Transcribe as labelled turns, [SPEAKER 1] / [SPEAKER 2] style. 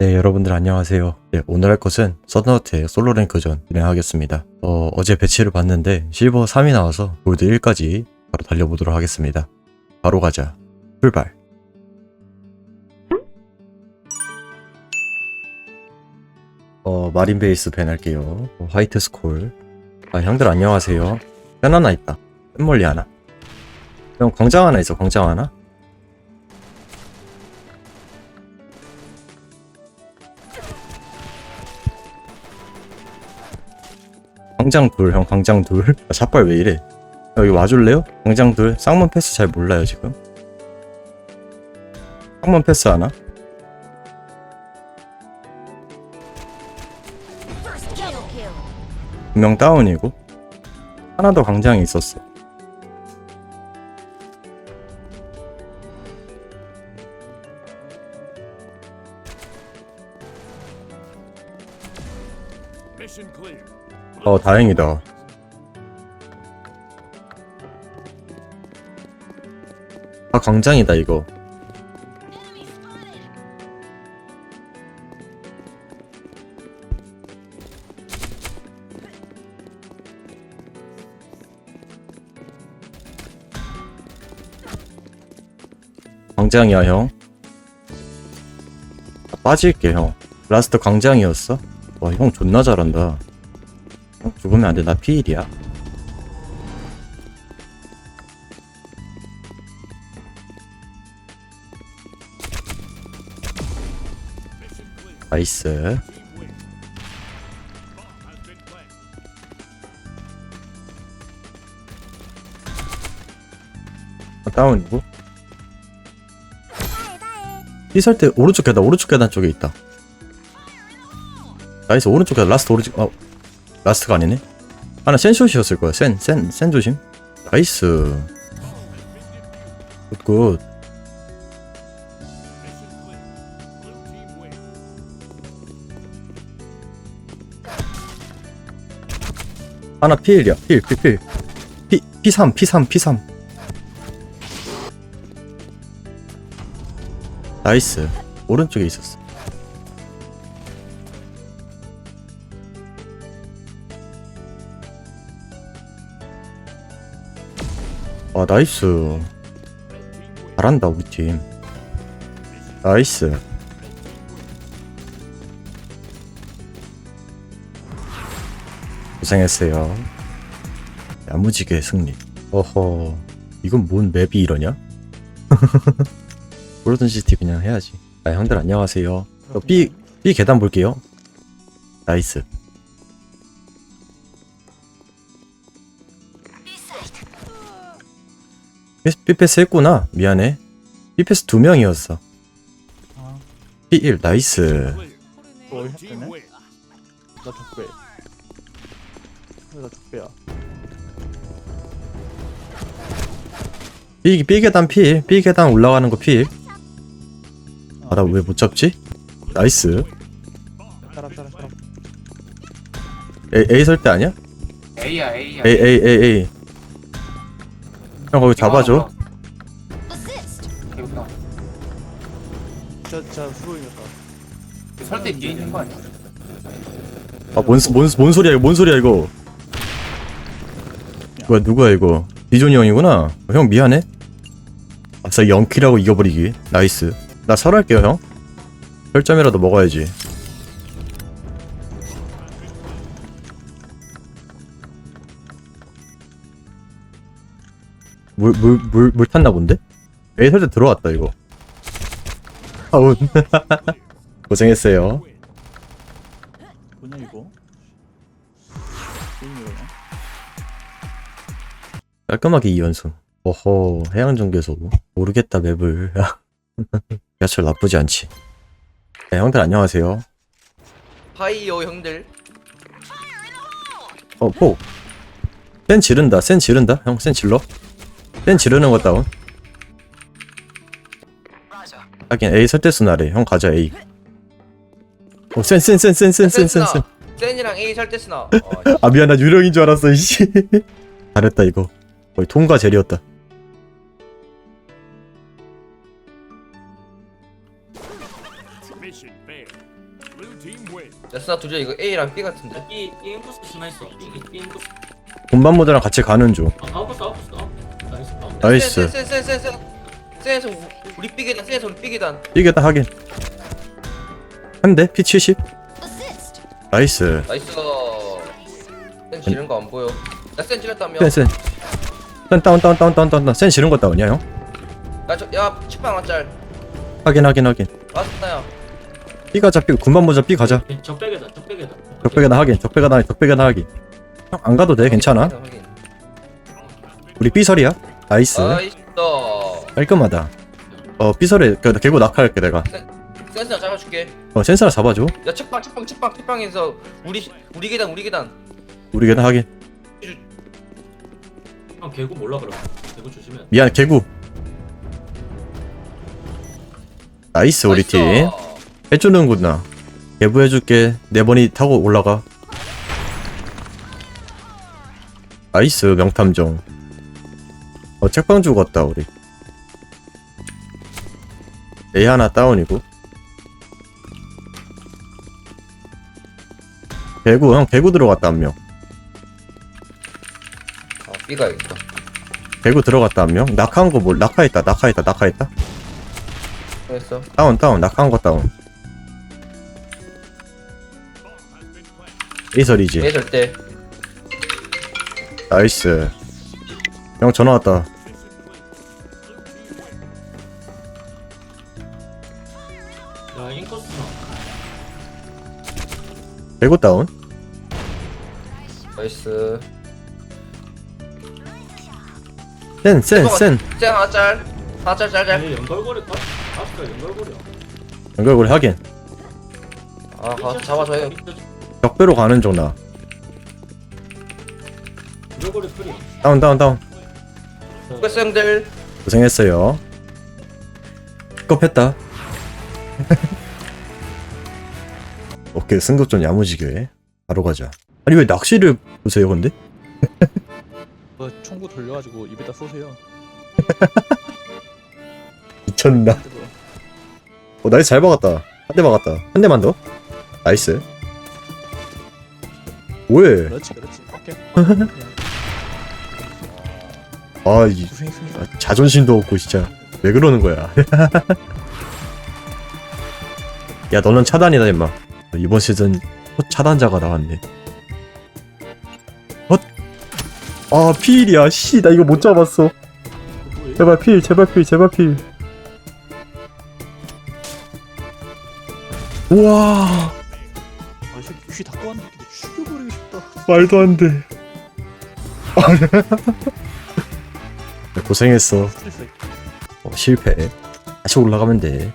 [SPEAKER 1] 네, 여러분들 안녕하세요. 네, 오늘 할 것은 서든어트의 솔로 랭크전 진행하겠습니다. 어, 어제 배치를 봤는데 실버 3이 나와서 골드 1까지 바로 달려보도록 하겠습니다. 바로 가자. 출발. 어, 마린 베이스 밴 할게요. 어, 화이트 스콜. 아, 형들 안녕하세요. 펜 하나 있다. 펜 멀리 하나. 형 광장 하나 있어, 광장 하나? 광장 둘, 형 광장 둘. 아, 샷발 왜 이래? 여기 와줄래요? 광장 둘. 쌍문 패스 잘 몰라요 지금. 쌍문 패스 하나? 두명 다운이고 하나 더 광장에 있었어.
[SPEAKER 2] Mission.
[SPEAKER 1] 어 다행이다. 아 광장이다 이거. 광장이야 형. 아, 빠질게 형. 라스트 광장이었어? 와 형 존나 잘한다. 어, 죽으면 안 돼. 나 피일이야. 나이스. 아, 다운이고. 피설 때 오른쪽 계단, 오른쪽 계단 쪽에 있다. 나이스, 오른쪽 계단, 라스트 오른쪽, 어, 라스트가 아니네? 하나 센숏이었을 거야. 센, 센, 센 조심. 나이스. 굿, 굿.
[SPEAKER 2] Mission clear. Blue team win.
[SPEAKER 1] 하나 필이야. 필, 필, 필. P, P3, P3, P3. 나이스. 오른쪽에 있었어. 아, 나이스. 잘한다, 우리 팀. 나이스. 고생했어요. 야무지게 승리. 어허, 이건 뭔 맵이 이러냐? 골든시티 그냥 해야지. 아, 형들 안녕하세요. 저 B, B 계단 볼게요. 나이스. B- B패스 했구나. 미안해. B패스 두 명이었어. B1 나이스.
[SPEAKER 2] Clear.
[SPEAKER 3] 어,
[SPEAKER 2] Blue team
[SPEAKER 3] 했네?
[SPEAKER 2] win.
[SPEAKER 3] 나 적배. 나 적배야.
[SPEAKER 1] B, B 계단 필. B 계단 올라가는 거 필. 아, 나 왜 못 잡지? 나이스.
[SPEAKER 3] 사람 사람 사람.
[SPEAKER 1] A, A 설 때 아니야?
[SPEAKER 4] A야 A야
[SPEAKER 1] A, A, A, A. 형, 거기 잡아줘.
[SPEAKER 3] 저저 수로이었다.
[SPEAKER 4] 설대 뒤에 있는 거 아니야?
[SPEAKER 1] 아, 뭔, 소- 뭔, 소- 뭔 소리야, 이거, 뭔 소리야, 이거. 뭐야, 누구야, 이거. 디존이 형이구나. 어, 형, 미안해. 아싸, 0킬하고 이겨버리기. 나이스. 나 설할게요, 형. 별점이라도 먹어야지. 물, 물, 물, 물 탔나 본데? 에이, 설때 들어왔다, 이거. 아운. 고생했어요.
[SPEAKER 3] 뭐냐 이거? 게임이구나.
[SPEAKER 1] 깔끔하게 2연승. 어허, 해양정교소. 모르겠다, 맵을. 야철 나쁘지 않지. 네, 형들 안녕하세요.
[SPEAKER 5] 하이요 형들
[SPEAKER 1] 어, 포. 센 지른다, 센 지른다. 형, 센 질러. 센 지르는 거 다운. 하긴 A 설대수 나래. 형 가자, A. 어, 센, 센, 센, 센, 센, 센, 센, 센.
[SPEAKER 5] 센이랑 A 설대스나 어,
[SPEAKER 1] 아, 미안, 나 유령인 줄 알았어, 이씨. 잘했다, 이거. 거의 통과 젤이었다.
[SPEAKER 2] Mission Mission failed. Blue team wins.
[SPEAKER 5] 야스나 두자 이거 A랑 B 같은데
[SPEAKER 6] 이 인코스 스나 있어. 이 인코스.
[SPEAKER 1] 본반 모드랑 같이 가는 중
[SPEAKER 6] 아, 아웃코스. 나이스. 아웃.
[SPEAKER 1] 나이스.
[SPEAKER 5] 센센센센센 센에서 우리 B 계단 센에서 우리 B 계단.
[SPEAKER 1] 이게다 하긴. 한대? P70 나이스.
[SPEAKER 5] 나이스. 센 지른 거안 보여. 야센 찔렀다며.
[SPEAKER 1] 센 센 센 다운 다운 다운 다운 다운 센 지른 거 다운이야 형?
[SPEAKER 5] 야저야 치빵 한짤.
[SPEAKER 1] 확인 확인 확인
[SPEAKER 5] 맞았나요
[SPEAKER 1] B 가자 B 군반 모자 B 가자.
[SPEAKER 6] 적백이다. 적백이다.
[SPEAKER 1] 적배가 확인 적배가 나 적배가 나 확인 형 안 가도 돼? 괜찮아. 우리 B설이야 나이스.
[SPEAKER 5] 나이스.
[SPEAKER 1] 깔끔하다. 어 B설에 그 개구 낙하할게 내가.
[SPEAKER 5] 센스나 잡아줄게.
[SPEAKER 1] 어 센스나 잡아줘.
[SPEAKER 5] 야 책방 책방 책방 책방에서 우리 우리 계단 우리 계단.
[SPEAKER 1] 우리 계단 확인
[SPEAKER 6] 형 개구 몰라 그럼. 개구 조심해.
[SPEAKER 1] 미안 개구. 나이스 우리
[SPEAKER 5] 나이스.
[SPEAKER 1] 팀. 해주는구나. 개부 해줄게. 네 번이 타고 올라가. 나이스 명탐정 어 책방 죽었다 우리. A 하나 다운이고. 개구 형 개구 들어갔다 한명.
[SPEAKER 5] 아 B가 있다
[SPEAKER 1] 개구 들어갔다 한명. 낙하한 거뭘 낙하했다 낙하했다 낙하했다.
[SPEAKER 5] 됐어.
[SPEAKER 1] 다운 다운 낙하한 거 다운. 이설이지
[SPEAKER 5] A 절대
[SPEAKER 1] 나이스 형 전화 왔다.
[SPEAKER 6] 야 인코스 스나.
[SPEAKER 1] 개구 다운?
[SPEAKER 5] 나이스.
[SPEAKER 1] 센 센센
[SPEAKER 5] 센. 하나 짤. 하나 짤짤짤.
[SPEAKER 6] 에이 연결고리 까 아스카 연결고리야.
[SPEAKER 1] 연결 고리 확인.
[SPEAKER 5] 아 가서 잡아줘요.
[SPEAKER 1] 적배로 가는 중 나.
[SPEAKER 6] 연결고리 프리.
[SPEAKER 1] 다운 다운 다운
[SPEAKER 5] 수고했어 형들
[SPEAKER 1] 고생했어요. 픽업했다. 오케이 승급 좀 야무지게 바로 가자. 아니 왜 낚시를 보세요 근데?
[SPEAKER 3] 뭐 총구 돌려가지고 입에다 쏘세요.
[SPEAKER 1] 미쳤나?
[SPEAKER 3] 그리고
[SPEAKER 1] 어 나이스 잘 박았다. 한 대 박았다. 한 대만 더? 나이스. 뭐해?
[SPEAKER 3] 그렇지 그렇지. 오케이
[SPEAKER 1] 아이
[SPEAKER 3] 고생했습니다.
[SPEAKER 1] 아, 자존심도 없고 진짜 왜 그러는 거야? 야 너는 차단이다 임마. 이번 시즌 첫 차단자가 나왔네. 헛? 아 필이야. 씨 나 이거 못 잡았어? 제발 필 제발 필 제발 필. 우와.
[SPEAKER 3] 아, 이 새끼 귀 닫고 왔는데 죽여버리고 싶다.
[SPEAKER 1] 말도 안 돼 고생했어.
[SPEAKER 3] 스트레스.
[SPEAKER 1] 어, 실패. 다시 올라가면 돼